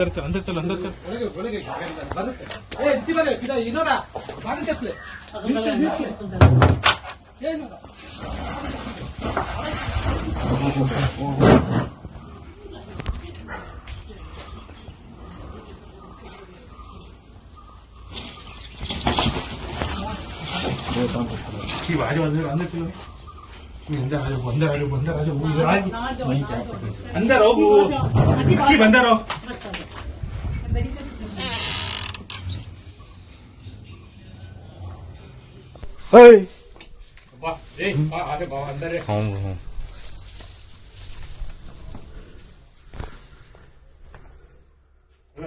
अंदर अंदर चल अंदर चल ए इतनी बरे पिता इनोदा बागन तेतले ए इनोदा की बाजू अंदर अंदर चलो अंदर आ जाओ अंदर आ जाओ अंदर आ जाओ अंदर आओ अंदर आओ किसी अंदर आओ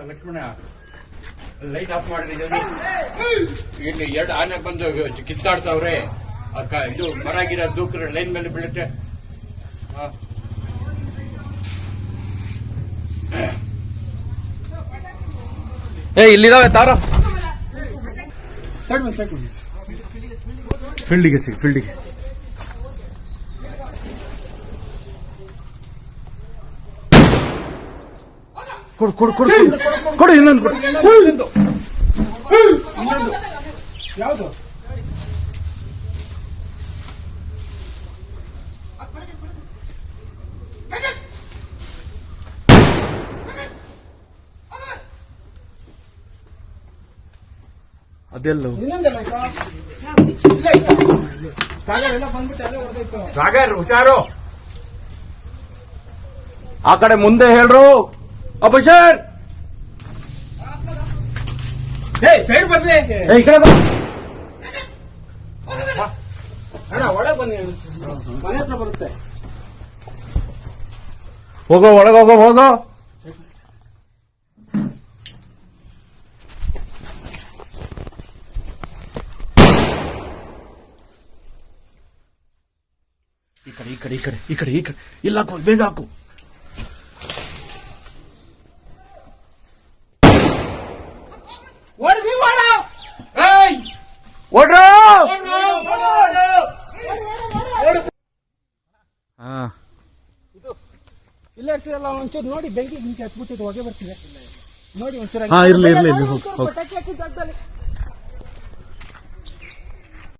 ಲಕ್ಷ್ಮಣ ಲೈಟ್ ಆಫ್ ಮಾಡ್ರಿ. ಇಲ್ಲಿ ಎರಡು ಆನೆ ಬಂದು ಕಿತ್ತಾಡ್ತಾವ್ರೆ. ಇದು ಮರ ಗಿರ ದೂಕ್ರೆ ಲೈನ್ ಮೇಲೆ ಬೀಳುತ್ತೆ. ಹಾ. ಏ ಇಲ್ಲಿದಾವೆ ತಾರ. ಫೀಲ್ಡಿಗೆ ಸಿಗ್ ಫೀಲ್ಡಿಗೆ ಕೊಡು ಕೊಡು ಕೊಡು ಕೊಡು. ಕೊಡು ಇನ್ನೊಂದು ಕೊಡು. ಯಾವುದು? ಅದೆಲ್ಲ ಸಾಗರ್ ಹುಷಾರು. ಆ ಕಡೆ ಮುಂದೆ ಹೇಳ್ರು. ಅಭಿಷೇಕ್ ಏ ಸೈಡ್ ಬರ್ಲಿ ಏ ಈ ಕಡೆ ಬಾ. ಅಣ್ಣ ಒಳಗೆ ಬನ್ನಿ ಮನೆ ಹತ್ರ ಬರುತ್ತೆ. ಹೋಗೋ ಒಳಗೆ ಹೋಗೋ ಹೋಗೋ. ಈ ಕಡೆ ಈ ಕಡೆ ಈ ಕಡೆ ಈ ಕಡೆ ಈ ಕಡೆ. ಇಲ್ಲ ಹಾಕು ಬೇಗ ಹಾಕು. ಇಲ್ಲ ಇರ್ತೀರಲ್ಲ ಒಂಚೂರು ನೋಡಿ ಬೆಂಕಿ ಬೆಂಕಿ ಹತ್ಬಿಟ್ಟಿದ್ದು ಹೊಗೆ ಬರ್ತಿದೆ. ನೋಡಿ ಒಂಚೂರು ಹಾ, ಇರ್ಲಿ, ಇರ್ಲಿ, ಇರ್ಲಿ, ಹೋಗು,